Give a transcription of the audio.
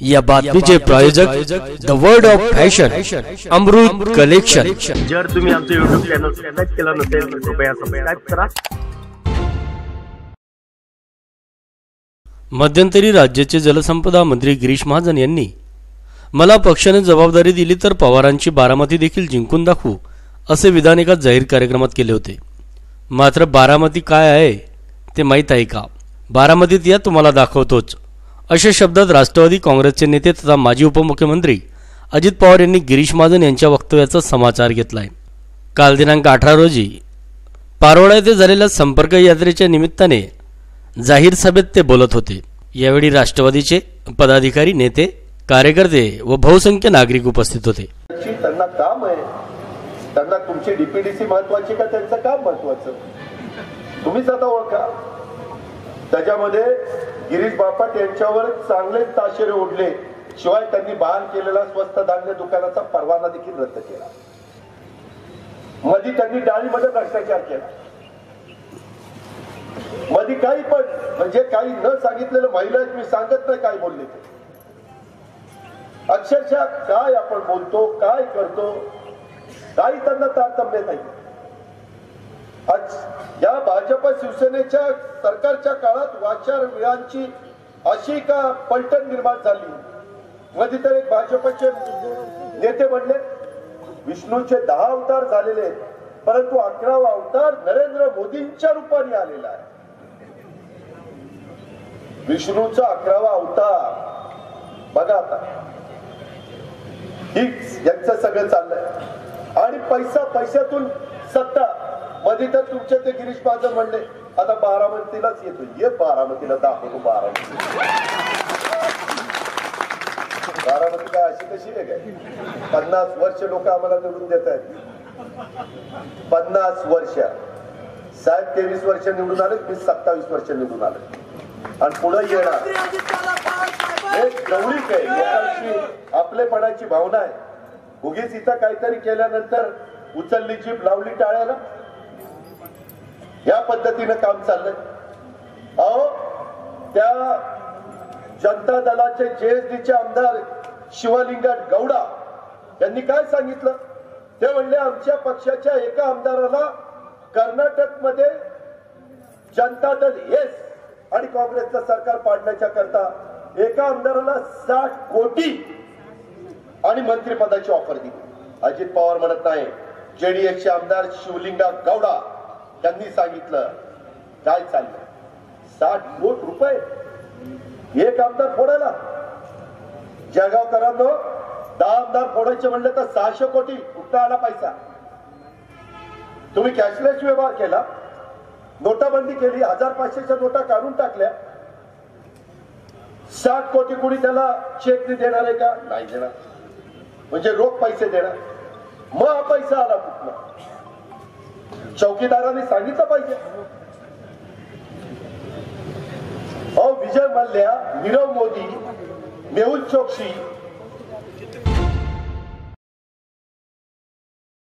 या बातमीचे प्रायोजक the world of fashion Amrut collection जर तुम्ही आमचे युट्यूब चॅनल सबस्क्राईब केला नसेल तर कृपया सबस्क्राईब करा. मध्यंतरी राज्याचे जलसंपदा मंत्री गिरीश महाजन यांनी मला पक्षाने जबाबदारी दिली तर पवारांची बारामती देखील जिंकून दाखवू असे विधान एका जाहीर कार्यक्रमात केले होते. मात्र बारामती काय आहे ते माहीत आहे का? बारामतीत या तुम्हाला दाखवतोच. अशा शब्दात राष्ट्रवादी काँग्रेसचे नेते तथा माजी उपमुख्यमंत्री अजित पवार यांनी गिरीश महाजन यांच्या वक्तव्याचा समाचार घेतलाय. काल दिनांक अठरा रोजी पारोळा येथे झालेल्या संपर्क यात्रेच्या निमित्ताने जाहीर सभेत ते बोलत होते. यावेळी राष्ट्रवादीचे पदाधिकारी नेते कार्यकर्ते व बहुसंख्य नागरिक उपस्थित होते. त्यांना काम आहे. त्यांना तुमची डीपीडीसी महत्वाची का त्यांचं काम महत्वाचं? तुम्हीच आता ओळखा. त्याच्यामध्ये गिरीश बापट यांच्यावर चांगलेच ताशेरे ओढले. शिवाय त्यांनी बहाल केलेला स्वस्त धान्य दुकानाचा परवाना देखील रद्द केला. मधी त्यांनी डाळीमध्ये भ्रष्टाचार केला. मधी काही पण म्हणजे काही न सांगितलेलं महिला मी सांगत नाही काय बोलले ते. अक्षरशः काय आपण बोलतो काय करतो काही त्यांना तारतम्य नाही. आज या भाजप शिवसेनेच्या सरकारच्या काळात वाचार वेळांची अशी का पलटण निर्माण झाली? मध्ये तर एक भाजपचे नेते म्हणले विष्णूचे दहा अवतार झालेले आहेत परंतु अकरावा अवतार नरेंद्र मोदींच्या रूपाने आलेला आहे. विष्णूचा अकरावा अवतार बघा आता. ही यांचं सगळं चाललंय. आणि पैसा पैशातून सत्ता मध्ये तर तुमच्या ते गिरीश महाजन म्हणले आता बारामतीलाच येतो ये बारामतीला दाखवतो बारामती. बारामती काय अशी कशी नाही काय? पन्नास वर्ष लोक आम्हाला निवडून देत आहेत. पन्नास वर्ष. साहेब तेवीस वर्ष निवडून आले मी सत्तावीस वर्ष निवडून आले आणि पुढे येणार. हे जवळीक आहे लोकांची आपलेपणाची भावना आहे. उगीच इथं काहीतरी केल्यानंतर उचलली जीप लावली टाळ्याला. या पद्धतीनं काम चाललंय. अहो त्या जनता दलाचे जेएसडीचे आमदार शिवलिंगट गौडा यांनी काय सांगितलं? ते म्हणले आमच्या पक्षाच्या एका आमदाराला कर्नाटकमध्ये जनता दल येस आणि काँग्रेसचं सरकार पाडण्याच्या करता एका आमदाराला साठ कोटी आणि मंत्रिपदाची ऑफर दिली. अजित पवार म्हणत नाही जेडीएसचे आमदार शिवलिंगा गौडा त्यांनी सांगितलं काय चाललं साठ कोट रुपये? एक आमदार फोडायला. जळगावकरांनो दहा आमदार फोडायचे म्हणले तर सहाशे कोटी कुठं आला पैसा. तुम्ही कॅशलेस व्यवहार केला. नोटाबंदी केली हजार पाचशेच्या नोटा काढून टाकल्या. साठ कोटी कुणी त्याला चेक देणार आहे का? नाही देणार. म्हणजे रोख पैसे देणार. मग हा पैसा आला कुठला चौकीदारांनी सांगितलं पाहिजे. अहो विजय मल्ल्या नीरव मोदी मेहुल चोक्सी